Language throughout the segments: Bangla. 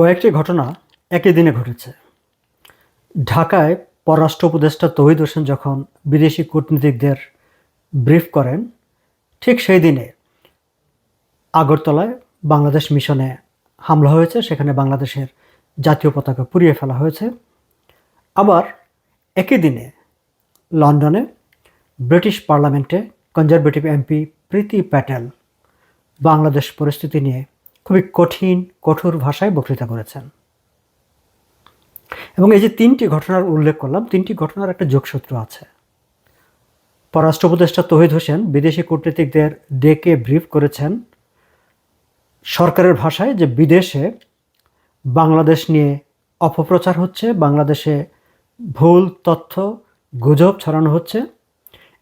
কয়েকটি ঘটনা একই দিনে ঘটেছে। ঢাকায় পররাষ্ট্র উপদেষ্টা তহিদ হোসেন যখন বিদেশি কূটনীতিকদের ব্রিফ করেন, ঠিক সেই দিনে আগরতলায় বাংলাদেশ মিশনে হামলা হয়েছে, সেখানে বাংলাদেশের জাতীয় পতাকা পুড়িয়ে ফেলা হয়েছে। আবার একই দিনে লন্ডনে British parliament conservative MP Priti Patel Bangladesh পরিস্থিতি নিয়ে খুবই কঠিন, কঠোর ভাষায় বক্তৃতা করেছেন। এবং এই যে তিনটি ঘটনার উল্লেখ করলাম, তিনটি ঘটনার একটা যোগসূত্র আছে। পররাষ্ট্র উপদেষ্টা তহিদ হোসেন বিদেশি কূটনীতিকদের ডেকে ব্রিফ করেছেন সরকারের ভাষায় যে বিদেশে বাংলাদেশ নিয়ে অপপ্রচার হচ্ছে, বাংলাদেশে ভুল তথ্য, গুজব ছড়ানো হচ্ছে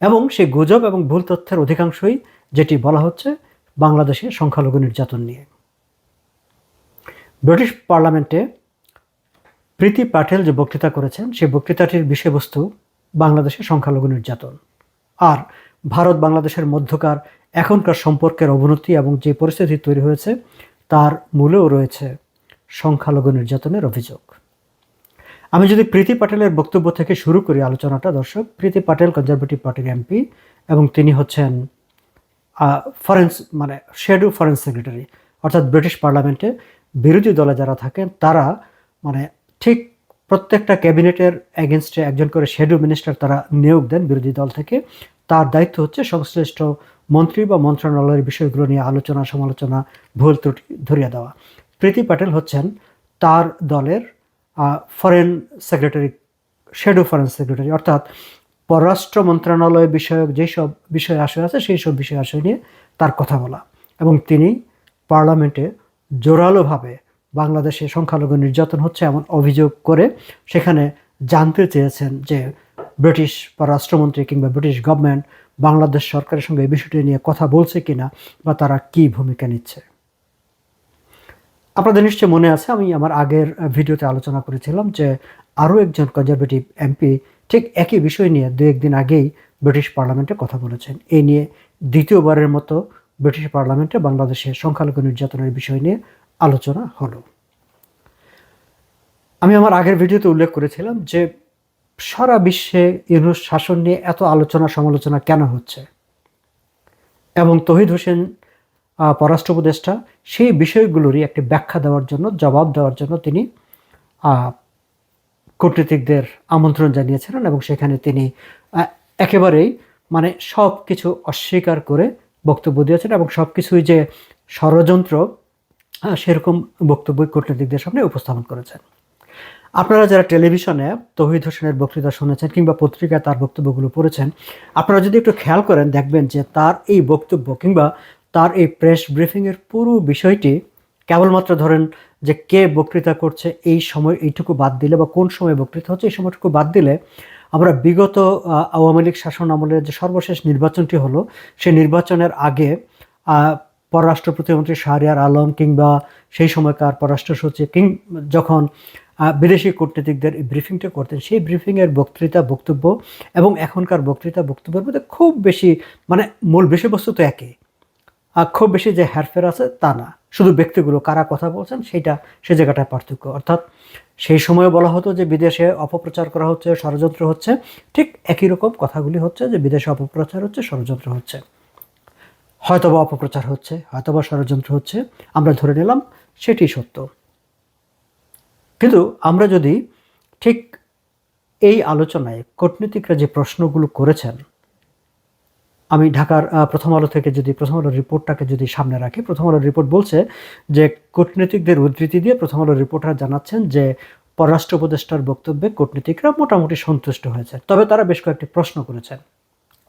এবং সেই গুজব এবং ভুল তথ্যের অধিকাংশই যেটি বলা হচ্ছে বাংলাদেশে সংখ্যালঘু নির্যাতন নিয়ে। ব্রিটিশ পার্লামেন্টে প্রীতি পাটেল যে বক্তৃতা করেছেন, সেই বক্তৃতাটির বিষয়বস্তু বাংলাদেশের সংখ্যালঘু নির্যাতন। আর ভারত বাংলাদেশের মধ্যকার এখনকার সম্পর্কের অবনতি এবং যে পরিস্থিতি তৈরি হয়েছে, তার মূলেও রয়েছে সংখ্যালঘু নির্যাতনের অভিযোগ। আমি যদি প্রীতি পাটেলের বক্তব্য থেকে শুরু করি আলোচনাটা, দর্শক, প্রীতি পাটেল কনজারভেটিভ পার্টির এমপি এবং তিনি হচ্ছেন ফরেন্স মানে শেডু ফরেন সেক্রেটারি অর্থাৎ ব্রিটিশ পার্লামেন্টে বিরোধী দলে যারা থাকেন, তারা মানে ঠিক প্রত্যেকটা ক্যাবিনেটের এগেনস্টে একজন করে শেডু মিনিস্টার তারা নিয়োগ দেন বিরোধী দল থেকে। তার দায়িত্ব হচ্ছে সংশ্লিষ্ট মন্ত্রী বা মন্ত্রণালয়ের বিষয়গুলো নিয়ে আলোচনা, সমালোচনা, ভুল ত্রুটি ধরিয়ে দেওয়া। প্রীতি প্যাটেল হচ্ছেন তার দলের foreign secretary shadow foreign secretary অর্থাৎ পররাষ্ট্র মন্ত্রণালয় বিষয়ক যেসব বিষয় আশয় আছে সেই সব বিষয় আশয় নিয়ে তার কথা বলা। এবং তিনি পার্লামেন্টে জোরালোভাবে বাংলাদেশে সংখ্যালঘু নির্যাতন হচ্ছে এমন অভিযোগ করে সেখানে জানতে চেয়েছেন যে ব্রিটিশ পররাষ্ট্রমন্ত্রী কিংবা ব্রিটিশ গভর্নমেন্ট বাংলাদেশ সরকারের সঙ্গে এই বিষয়টি নিয়ে কথা বলছে কিনা বা তারা কি ভূমিকা নিচ্ছে। আপনাদের নিশ্চয় মনে আছে, আমি আমার আগের ভিডিওতে আলোচনা করেছিলাম যে আরও একজন কনজারভেটিভ এমপি ঠিক একই বিষয় নিয়ে দু একদিন আগেই ব্রিটিশ পার্লামেন্টে কথা বলেছেন। এই নিয়ে দ্বিতীয়বারের মতো ব্রিটিশ পার্লামেন্টে বাংলাদেশের সংখ্যালঘু নির্যাতনের বিষয় নিয়ে আলোচনা হলো। আমি আমার আগের ভিডিওতে উল্লেখ করেছিলাম যে সারা বিশ্বে ইউনুস শাসন নিয়ে এত আলোচনা সমালোচনা কেন হচ্ছে? এবং তহিদ হোসেন পররাষ্ট্র উপদেষ্টা সেই বিষয়গুলোরই একটি ব্যাখ্যা দেওয়ার জন্য, জবাব দেওয়ার জন্য তিনি কূটনীতিকদের আমন্ত্রণ জানিয়েছিলেন এবং সেখানে তিনি একেবারেই মানে সব কিছু অস্বীকার করে বক্তব্য দিয়েছেন এবং সব কিছুই যে ষড়যন্ত্র সেরকম বক্তব্য কূটনীতিকদের সামনে উপস্থাপন করেছেন। আপনারা যারা টেলিভিশনে তহিদ হোসেনের বক্তৃতা শুনেছেন কিংবা পত্রিকায় তার বক্তব্যগুলো পড়েছেন, আপনারা যদি একটু খেয়াল করেন, দেখবেন যে তার এই বক্তব্য কিংবা তার এই প্রেস ব্রিফিংয়ের পুরো বিষয়টি কেবলমাত্র ধরেন যে কে বক্তৃতা করছে, এই সময় এইটুকু বাদ দিলে বা কোন সময় বক্তৃতা হচ্ছে, এই সময়টুকু বাদ দিলে আমরা বিগত আওয়ামী লীগ শাসন আমলের যে সর্বশেষ নির্বাচনটি হলো, সেই নির্বাচনের আগে পররাষ্ট্র প্রতিমন্ত্রী শাহরিয়ার আলম কিংবা সেই সময়কার পররাষ্ট্র সচিব কিং, যখন বিদেশি কূটনীতিকদের ব্রিফিংটা করতেন, সেই ব্রিফিংয়ের বক্তৃতা, বক্তব্য এবং এখনকার বক্তৃতা, বক্তব্যের মধ্যে খুব বেশি মানে মূল বিষয়বস্তু তো একই খুব বেশি যে হেরফের আছে, তা না। শুধু ব্যক্তিগুলো কারা কথা বলছেন সেইটা সে জায়গাটায় পার্থক্য। অর্থাৎ সেই সময়ে বলা হতো যে বিদেশে অপপ্রচার করা হচ্ছে, ষড়যন্ত্র হচ্ছে। ঠিক একই রকম কথাগুলি হচ্ছে যে বিদেশে অপপ্রচার হচ্ছে, ষড়যন্ত্র হচ্ছে। হয়তোবা অপপ্রচার হচ্ছে, হয়তোবা ষড়যন্ত্র হচ্ছে, আমরা ধরে নিলাম সেটি সত্য। কিন্তু আমরা যদি ঠিক এই আলোচনায় কূটনীতিকরা যে প্রশ্নগুলো করেছেন আমি ঢাকার প্রথম আলো থেকে যদি, প্রথম আলোর রিপোর্টটাকে যদি সামনে রাখি, প্রথম আলোর রিপোর্ট বলছে যে কূটনীতিকদের উদ্ধৃতি দিয়ে প্রথম আলোর রিপোর্টার জানাচ্ছেন যে পররাষ্ট্র উপদেষ্টার বক্তব্যে কূটনীতিকরা মোটামুটি সন্তুষ্ট হয়েছে। তবে তারা বেশ কয়েকটি প্রশ্ন করেছেন।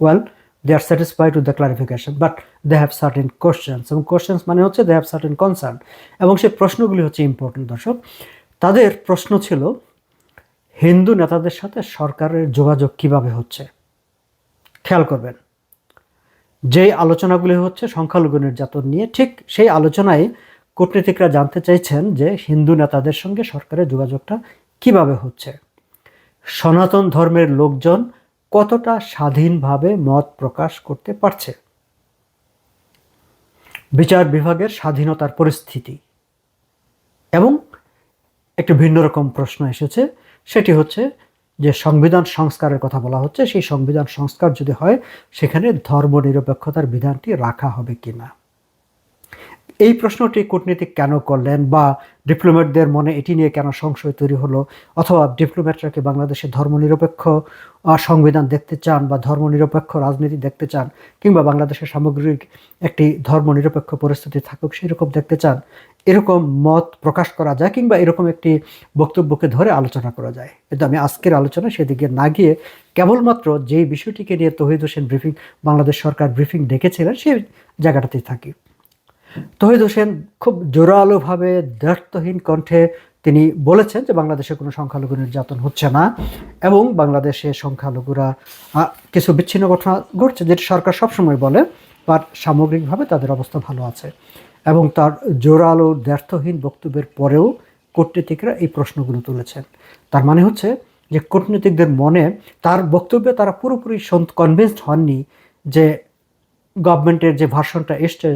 Well they are satisfied with the clarification but they have certain questions এবং কোশ্চেন্স মানে হচ্ছে দে হ্যাভ সার্টেন কনসার্ন এবং সেই প্রশ্নগুলি হচ্ছে ইম্পর্টেন্ট দর্শক। তাদের প্রশ্ন ছিল, হিন্দু নেতাদের সাথে সরকারের যোগাযোগ কীভাবে হচ্ছে? খেয়াল করবেন। যেই আলোচনাগুলি হচ্ছে সংখ্যালঘু নির্যাতন নিয়ে, ঠিক সেই আলোচনায় কূটনীতিকরা জানতে চাইছেন যে হিন্দু নেতাদের সঙ্গে সরকারের যোগাযোগটা কীভাবে হচ্ছে। সনাতন ধর্মের লোকজন কতটা স্বাধীনভাবে মত প্রকাশ করতে পারছে? বিচার বিভাগের স্বাধীনতার পরিস্থিতি। এবং একটি ভিন্ন রকম প্রশ্ন এসেছে, সেটি হচ্ছে যে সংবিধান সংস্কারের কথা বলা হচ্ছে, সেই সংবিধান সংস্কার যদি হয়, সেখানে ধর্মনিরপেক্ষতার বিধানটি রাখা হবে কি না এই প্রশ্নটি কূটনীতিক কেন করলেন বা ডিপ্লোম্যাটদের মনে এটি নিয়ে কেন সংশয় তৈরি হলো? অথবা ডিপ্লোম্যাটরা কি বাংলাদেশে ধর্মনিরপেক্ষ সংবিধান দেখতে চান বা ধর্মনিরপেক্ষ রাজনীতি দেখতে চান? কিংবা বাংলাদেশের সামগ্রিক একটি ধর্মনিরপেক্ষ পরিস্থিতি থাকুক, সেরকম দেখতে চান? এরকম মত প্রকাশ করা যায় কিংবা এরকম একটি বক্তব্যকে ধরে আলোচনা করা যায়। কিন্তু আমি আজকের আলোচনা সেদিকে না গিয়ে কেবলমাত্র যেই বিষয়টিকে নিয়ে তহিদ হোসেন ব্রিফিং, বাংলাদেশ সরকার ব্রিফিং ডেকেছিলেন সেই জায়গাটাতেই থাকি। তহিদ হোসেন খুব জোরালোভাবে দ্ব্যর্থহীন কণ্ঠে তিনি বলেছেন যে বাংলাদেশে কোনো সংখ্যালঘু নির্যাতন হচ্ছে না এবং বাংলাদেশে সংখ্যালঘুরা কিছু বিচ্ছিন্ন ঘটনা ঘটছে যেটি সরকার সবসময় বলে। বাট সামগ্রিকভাবে তাদের অবস্থা ভালো আছে। এবং তার জোরালো দ্ব্যর্থহীন বক্তব্যের পরেও কূটনীতিকরা এই প্রশ্নগুলো তুলেছেন। তার মানে হচ্ছে যে কূটনীতিকদের মনে তার বক্তব্যে তারা পুরোপুরি কনভিন্সড হননি যে গভর্নমেন্টের যে ভার্সনটা এসছে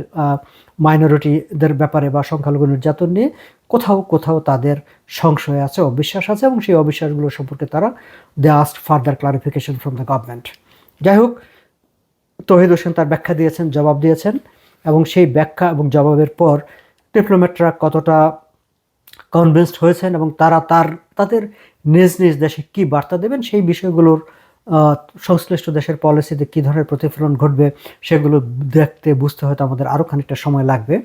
মাইনরিটিদের ব্যাপারে বা সংখ্যালঘু নির্যাতন নিয়ে, কোথাও কোথাও তাদের সংশয় আছে, অবিশ্বাস আছে এবং সেই অবিশ্বাসগুলো সম্পর্কে তারা they asked further clarification from the government যাই হোক তহিদ হোসেন তার ব্যাখ্যা দিয়েছেন, জবাব দিয়েছেন এবং সেই ব্যাখ্যা এবং জবাবের পর ডিপ্লোম্যাটরা কতটা কনভিন্সড হয়েছেন এবং তারা তার, তাদের নিজ নিজ দেশে কী বার্তা দেবেন সেই বিষয়গুলোর সংশ্লিষ্ট দেশের পলিসিতে কী ধরনের প্রতিফলন ঘটবে সেগুলো দেখতে বুঝতে হয়তো আমাদের আরও খানিকটা সময় লাগবে।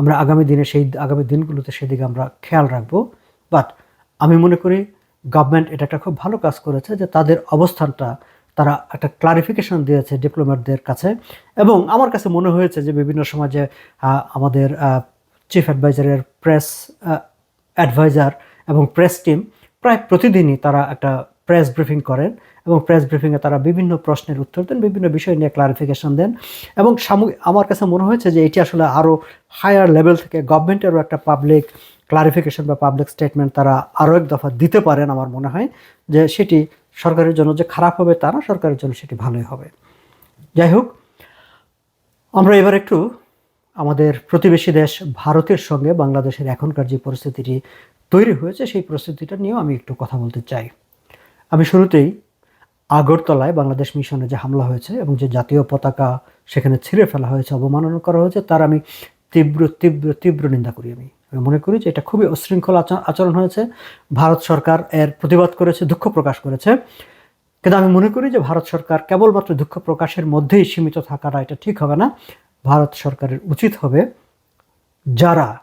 আমরা আগামী দিনে সেই, আগামী দিনগুলোতে সেদিকে আমরা খেয়াল রাখব। বাট আমি মনে করি গভর্নমেন্ট এটা একটা খুব ভালো কাজ করেছে যে তাদের অবস্থানটা তারা একটা ক্লারিফিকেশন দিয়েছে ডিপ্লোম্যাটদের কাছে। এবং আমার কাছে মনে হয়েছে যে বিভিন্ন সময় যে আমাদের চিফ অ্যাডভাইজারের প্রেস অ্যাডভাইজার এবং প্রেস টিম প্রায় প্রতিদিনই তারা একটা প্রেস ব্রিফিং করেন এবং প্রেস ব্রিফিংয়ে তারা বিভিন্ন প্রশ্নের উত্তর দেন, বিভিন্ন বিষয় নিয়ে ক্লারিফিকেশন দেন। এবং আমার কাছে মনে হয়েছে যে এটি আসলে আরও হায়ার লেভেল থেকে গভর্নমেন্টেরও একটা পাবলিক ক্লারিফিকেশন বা পাবলিক স্টেটমেন্ট তারা আরও এক দফা দিতে পারেন আমার মনে হয় যে সেটি সরকারের জন্য যে খারাপ হবে তা না, সরকারের জন্য সেটি ভালোই হবে। যাই হোক, আমরা এবার একটু আমাদের প্রতিবেশী দেশ ভারতের সঙ্গে বাংলাদেশের এখনকার যে পরিস্থিতিটি তৈরি হয়েছে, সেই পরিস্থিতিটা নিয়েও আমি একটু কথা বলতে চাই। আমি শুরুতেই আগরতলায় বাংলাদেশ মিশনে যে হামলা হয়েছে এবং যে জাতীয় পতাকা সেখানে ছিঁড়ে ফেলা হয়েছে, অবমাননা করা হয়েছে, তার আমি তীব্র তীব্র তীব্র নিন্দা করি আমি। আমি মনে করি যে এটা খুবই উশৃঙ্খল আচরণ- হয়েছে। ভারত সরকার এর প্রতিবাদ করেছে, দুঃখ প্রকাশ করেছে। কিন্তু আমি মনে করি যে ভারত সরকার কেবলমাত্র দুঃখ প্রকাশের মধ্যেই সীমিত থাকাটা এটা ঠিক হবে না। ভারত সরকারের উচিত হবে যারা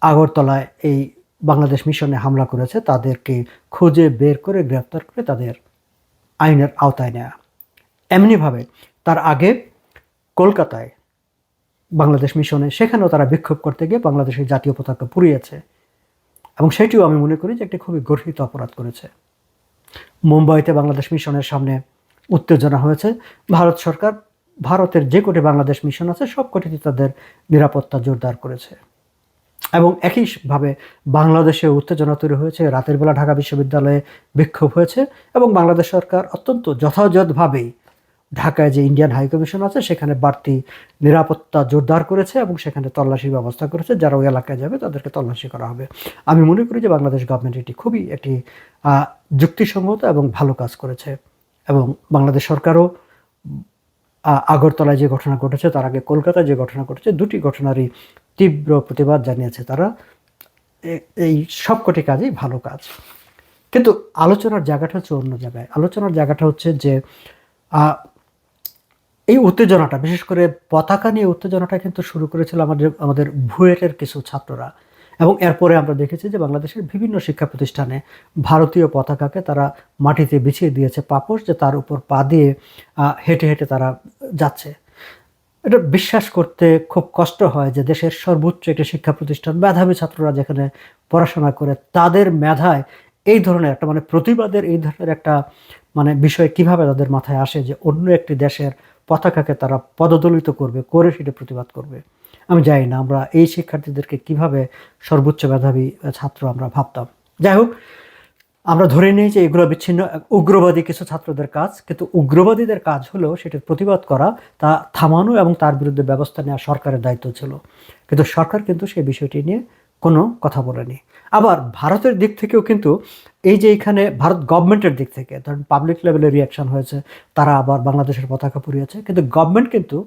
আগরতলায় এই বাংলাদেশ মিশনে হামলা করেছে, তাদেরকে খুঁজে বের করে গ্রেপ্তার করে তাদের আইনের আওতায় নেওয়া এমনিভাবে তার আগে কলকাতায় বাংলাদেশ মিশনে, সেখানেও তারা বিক্ষোভ করতে গিয়ে বাংলাদেশের জাতীয় পতাকা পুড়িয়েছে। এবং সেটিও আমি মনে করি যে একটি খুবই গর্হিত অপরাধ করেছে। মুম্বাইতে বাংলাদেশ মিশনের সামনে উত্তেজনা হয়েছে। ভারত সরকার, ভারতের যে কোটি বাংলাদেশ মিশন আছে, সব কোটিতে তাদের নিরাপত্তা জোরদার করেছে। এবং একইভাবে বাংলাদেশে উত্তেজনা তৈরি হয়েছে, রাতের বেলা ঢাকা বিশ্ববিদ্যালয়ে বিক্ষোভ হয়েছে এবং বাংলাদেশ সরকার অত্যন্ত যথাযথভাবেই ঢাকায় যে ইন্ডিয়ান হাই কমিশন আছে, সেখানে বাড়তি নিরাপত্তা জোরদার করেছে এবং সেখানে তল্লাশির ব্যবস্থা করেছে। যারা ওই এলাকায় যাবে, তাদেরকে তল্লাশি করা হবে। আমি মনে করি যে বাংলাদেশ গভর্নমেন্ট এটি খুবই একটি যুক্তিসঙ্গত এবং ভালো কাজ করেছে। এবং বাংলাদেশ সরকারও আগরতলায় যে ঘটনা ঘটেছে, তার আগে কলকাতায় যে ঘটনা ঘটেছে, দুটি ঘটনারই তীব্র প্রতিবাদ জানিয়েছে তারা। এই সবকটি কাজই ভালো কাজ। কিন্তু আলোচনার জায়গাটা হচ্ছে অন্য জায়গায়। আলোচনার জায়গাটা হচ্ছে যে এই উত্তেজনাটা, বিশেষ করে পতাকা নিয়ে উত্তেজনাটা কিন্তু শুরু করেছিল আমাদের আমাদের ভুয়েটের কিছু ছাত্ররা। এবং এরপরে আমরা দেখেছি যে বাংলাদেশের বিভিন্ন শিক্ষা প্রতিষ্ঠানে ভারতীয় পতাকাকে তারা মাটিতে বিছিয়ে দিয়েছে পাপোশ যে তার উপর পা দিয়ে হেঁটে হেঁটে তারা যাচ্ছে। এটা বিশ্বাস করতে খুব কষ্ট হয় যে দেশের সর্বোচ্চ একটি শিক্ষা প্রতিষ্ঠান, মেধাবী ছাত্ররা যেখানে পড়াশোনা করে, তাদের মেধায় এই ধরনের একটা মানে প্রতিবাদের এই ধরনের একটা মানে বিষয় কীভাবে তাদের মাথায় আসে যে অন্য একটি দেশের পতাকাকে তারা পদদলিত করবে, করে সেটা প্রতিবাদ করবে। আমি জানি না আমরা এই শিক্ষার্থীদেরকে কীভাবে সর্বোচ্চ মেধাবী ছাত্র আমরা ভাবতাম। যাই হোক, আমরা ধরে নিই যে এগুলো বিচ্ছিন্ন, উগ্রবাদী কিছু ছাত্রদের কাজ, কিন্তু উগ্রবাদীদের কাজ হলেও সেটার প্রতিবাদ করা, তা থামানো এবং তার বিরুদ্ধে ব্যবস্থা নেওয়া সরকারের দায়িত্ব ছিল। কিন্তু সরকার কিন্তু সেই বিষয়টি নিয়ে কোনো কথা বলেনি। আবার ভারতের দিক থেকেও কিন্তু এই যে এখানে ভারত গভর্নমেন্টের দিক থেকে, ধরেন পাবলিক লেভেলে রিয়াকশন হয়েছে, তারা আবার বাংলাদেশের পতাকা পুড়িয়েছে। কিন্তু গভর্নমেন্ট কিন্তু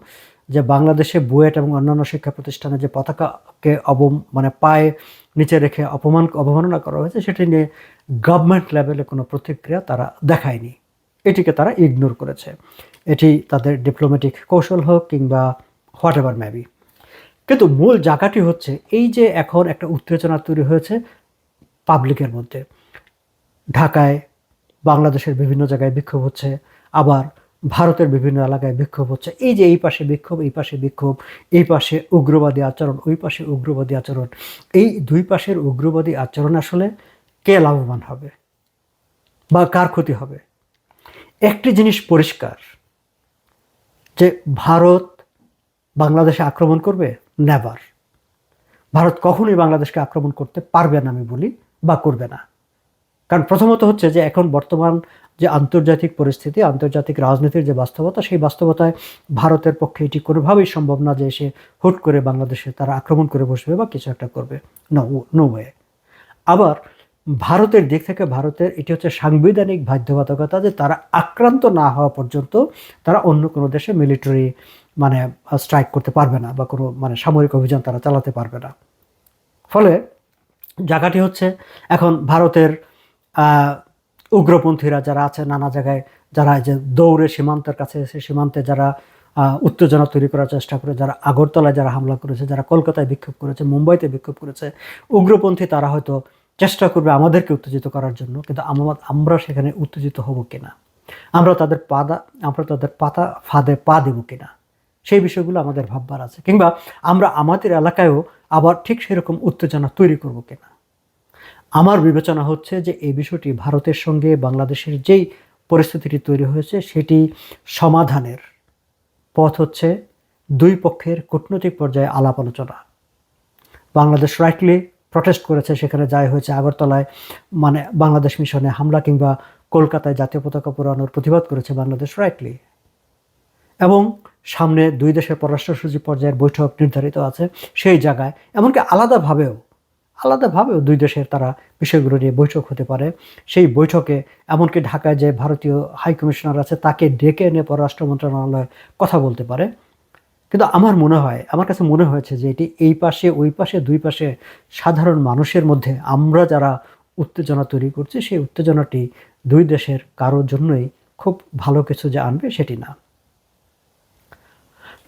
যে বাংলাদেশে বুয়েট এবং অন্যান্য শিক্ষা প্রতিষ্ঠানে যে পতাকাকে অবম মানে পায়ে নিচে রেখে অপমান, অবমাননা করা হয়েছে, সেটি নিয়ে গভর্নমেন্ট লেভেলে কোনো প্রতিক্রিয়া তারা দেখায়নি। এটিকে তারা ইগনোর করেছে। এটি তাদের ডিপ্লোম্যাটিক কৌশল হোক কিংবা হোয়াট এভার ম্যাবি কিন্তু মূল জায়গাটি হচ্ছে এই যে এখন একটা উত্তেজনা তৈরি হয়েছে পাবলিকের মধ্যে। ঢাকায়, বাংলাদেশের বিভিন্ন জায়গায় বিক্ষোভ হচ্ছে, আবার ভারতের বিভিন্ন এলাকায় বিক্ষোভ হচ্ছে। এই যে এই পাশে বিক্ষোভ, এই পাশে বিক্ষোভ, এই পাশে উগ্রবাদী আচরণ, ওই পাশে উগ্রবাদী আচরণ, এই দুই পাশের উগ্রবাদী আচরণ আসলে কে লাভবান হবে বা কার ক্ষতি হবে? একটি জিনিস পরিষ্কার, যে ভারত বাংলাদেশে আক্রমণ করবে? নেভার ভারত কখনোই বাংলাদেশকে আক্রমণ করতে পারবে না আমি বলি বা করবে না। কারণ প্রথমত হচ্ছে যে এখন বর্তমান যে আন্তর্জাতিক পরিস্থিতি, আন্তর্জাতিক রাজনীতির যে বাস্তবতা, সেই বাস্তবতায় ভারতের পক্ষে এটি কোনোভাবেই সম্ভব না যে এসে হুট করে বাংলাদেশে তারা আক্রমণ করে বসবে বা কিছু একটা করবে। নো নো ওয়ে আবার ভারতের দিক থেকে ভারতের, এটি হচ্ছে সাংবিধানিক বাধ্যবাধকতা যে তারা আক্রান্ত না হওয়া পর্যন্ত তারা অন্য কোনো দেশে মিলিটারি মানে স্ট্রাইক করতে পারবে না বা কোনো মানে সামরিক অভিযান তারা চালাতে পারবে না। ফলে জায়গাটি হচ্ছে এখন ভারতের উগ্রপন্থীরা যারা আছে নানা জায়গায়, যারা যে দৌড়ে সীমান্তের কাছে এসে সীমান্তে যারা উত্তেজনা তৈরি করার চেষ্টা করে, যারা আগরতলায় যারা হামলা করেছে, যারা কলকাতায় বিক্ষোভ করেছে, মুম্বাইতে বিক্ষোভ করেছে, উগ্রপন্থী তারা হয়তো চেষ্টা করবে আমাদেরকে উত্তেজিত করার জন্য, কিন্তু আমার আমরা সেখানে উত্তেজিত হব কিনা? আমরা তাদের পাদা, আমরা তাদের পাতা, ফাঁদে পা দেবো কিনা? সেই বিষয়গুলো আমাদের ভাববার আছে। কিংবা আমরা আমাদের এলাকায়ও আবার ঠিক সেরকম উত্তেজনা তৈরি করব কিনা? আমার বিবেচনা হচ্ছে যে এই বিষয়টি ভারতের সঙ্গে বাংলাদেশের যেই পরিস্থিতিটি তৈরি হয়েছে, সেটি সমাধানের পথ হচ্ছে দুই পক্ষের কূটনৈতিক পর্যায়ে আলাপ আলোচনা। বাংলাদেশ রাইটলি প্রটেস্ট করেছে, সেখানে যাই হয়েছে আগরতলায় মানে বাংলাদেশ মিশনে হামলা কিংবা কলকাতায় জাতীয় পতাকা পোড়ানোর প্রতিবাদ করেছে বাংলাদেশ রাইটলি এবং সামনে দুই দেশের পররাষ্ট্র সচিব পর্যায়ের বৈঠক নির্ধারিত আছে সেই জায়গায়। এমনকি আলাদাভাবেও আলাদাভাবেও দুই দেশের তারা বিষয়গুলো নিয়ে বৈঠক হতে পারে। সেই বৈঠকে এমনকি ঢাকায় যে ভারতীয় হাই কমিশনার আছে তাকে ডেকে এনে পররাষ্ট্র মন্ত্রণালয় কথা বলতে পারে। কিন্তু আমার মনে হয়, আমার কাছে মনে হয়েছে যে এটি এই পাশে, ওই পাশে, দুই পাশে সাধারণ মানুষের মধ্যে আমরা যারা উত্তেজনা তৈরি করছি, সেই উত্তেজনাটি দুই দেশের কারোর জন্যই খুব ভালো কিছু যে আনবে সেটি না।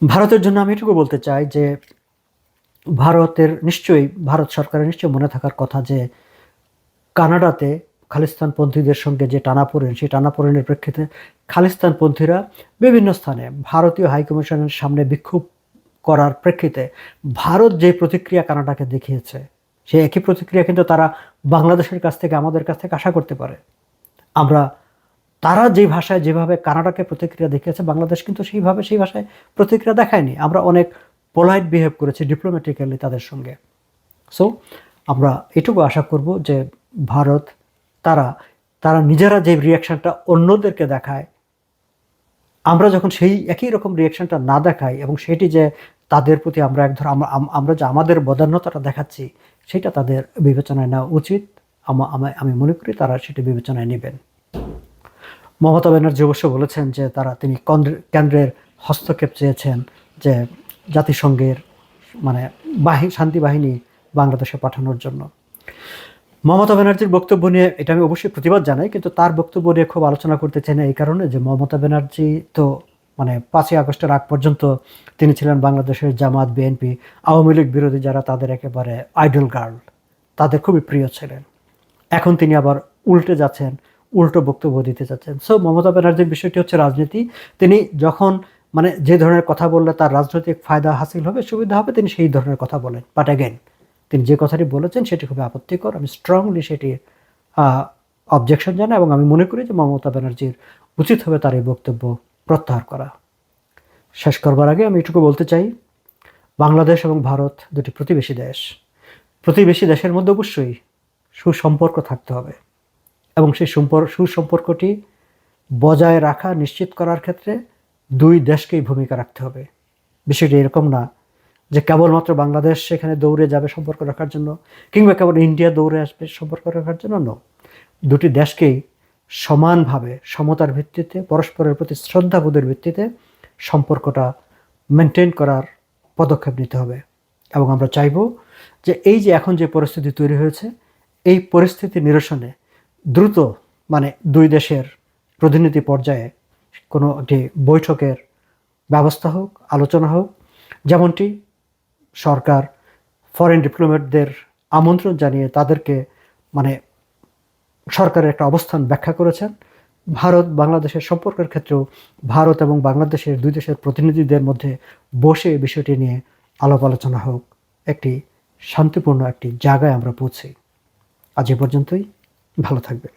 ভারতের জন্য আমি এটুকু বলতে চাই যে ভারতের নিশ্চয়ই, ভারত সরকারের নিশ্চয়ই মনে থাকার কথা যে কানাডাতে খালিস্তানপন্থীদের সঙ্গে যে টানাপোড়েন, সেই টানাপোড়েনের প্রেক্ষিতে খালিস্তানপন্থীরা বিভিন্ন স্থানে ভারতীয় হাইকমিশনের সামনে বিক্ষোভ করার প্রেক্ষিতে ভারত যে প্রতিক্রিয়া কানাডাকে দেখিয়েছে, সেই একই প্রতিক্রিয়া কিন্তু তারা বাংলাদেশের কাছ থেকে, আমাদের কাছ থেকে আশা করতে পারে। আমরা, তারা যে ভাষায় যেভাবে কানাডাকে প্রতিক্রিয়া দেখিয়েছে, বাংলাদেশ কিন্তু সেইভাবে, সেই ভাষায় প্রতিক্রিয়া দেখায়নি। আমরা অনেক পোলাইট বিহেভ করেছি ডিপ্লোম্যাটিক্যালি তাদের সঙ্গে। সো আমরা এটুকু আশা করব যে ভারত তারা তারা নিজেরা যে রিয়াকশনটা অন্যদেরকে দেখায়, আমরা যখন সেই একই রকম রিয়াকশনটা না দেখাই এবং সেটি যে তাদের প্রতি আমরা এক ধর, আমরা আম- আমরা যে আমাদের বদান্যতাটা দেখাচ্ছি, সেটা তাদের বিবেচনায় নেওয়া উচিত। আমি মনে করি তারা সেটি বিবেচনায় নেবেন। মমতা ব্যানার্জি অবশ্য বলেছেন যে তারা, তিনি কেন্দ্রের হস্তক্ষেপ চেয়েছেন যে জাতিসংঘের মানে বাহিনী শান্তি বাহিনী বাংলাদেশে পাঠানোর জন্য। মমতা ব্যানার্জির বক্তব্য নিয়ে এটা আমি অবশ্যই প্রতিবাদ জানাই, কিন্তু তার বক্তব্য নিয়ে খুব আলোচনা করতে চাই না এই কারণে যে মমতা ব্যানার্জি তো মানে পাঁচই আগস্টের আগ পর্যন্ত তিনি ছিলেন বাংলাদেশের জামাত, বিএনপি, আওয়ামী লীগ বিরোধী যারা তাদের একেবারে আইডল গার্ল, তাদের খুবই প্রিয় ছিলেন। এখন তিনি আবার উল্টে যাচ্ছেন, উল্টো বক্তব্য দিতে যাচ্ছেন। সো মমতা ব্যানার্জির বিষয়টি হচ্ছে রাজনীতি। তিনি যখন মানে যে ধরনের কথা বললে তার রাজনৈতিক ফায়দা হাসিল হবে, সুবিধা হবে, তিনি সেই ধরনের কথা বলেন। বাট অ্যাগেন তিনি যে কথাটি বলেছেন সেটি খুবই আপত্তিকর। আমি স্ট্রংলি সেটি অবজেকশন জানাই এবং আমি মনে করি যে মমতা ব্যানার্জির উচিত হবে তার এই বক্তব্য প্রত্যাহার করা। শেষ করবার আগে আমি এটুকু বলতে চাই, বাংলাদেশ এবং ভারত দুটি প্রতিবেশী দেশ। প্রতিবেশী দেশের মধ্যে অবশ্যই সুসম্পর্ক থাকতে হবে এবং সেই সম্পর্ক সুসম্পর্কটি বজায় রাখা নিশ্চিত করার ক্ষেত্রে দুই দেশকেই ভূমিকা রাখতে হবে। বিষয়টি এরকম না যে কেবলমাত্র বাংলাদেশ সেখানে দৌড়ে যাবে সম্পর্ক রাখার জন্য, কিংবা কেবল ইন্ডিয়া দৌড়ে আসবে সম্পর্ক রাখার জন্য? ন দুটি দেশকেই সমানভাবে, সমতার ভিত্তিতে, পরস্পরের প্রতি শ্রদ্ধাবোধের ভিত্তিতে সম্পর্কটা মেনটেন করার পদক্ষেপ নিতে হবে। এবং আমরা চাইব যে এই যে এখন যে পরিস্থিতি তৈরি হয়েছে, এই পরিস্থিতি নিরসনে দ্রুত মানে দুই দেশের প্রতিনিধি পর্যায়ে কোনো একটি বৈঠকের ব্যবস্থা হোক, আলোচনা হোক, যেমনটি সরকার ফরেন ডিপ্লোমেটদের আমন্ত্রণ জানিয়ে তাদেরকে মানে সরকারের একটা অবস্থান ব্যাখ্যা করেছেন। ভারত, বাংলাদেশের সম্পর্কের ক্ষেত্রেও ভারত এবং বাংলাদেশের দুই দেশের প্রতিনিধিদের মধ্যে বসে বিষয়টি নিয়ে আলাপ আলোচনা হোক। একটি শান্তিপূর্ণ একটি জায়গায় আমরা পৌঁছি। আজ এ পর্যন্তই। ভালো থাকবে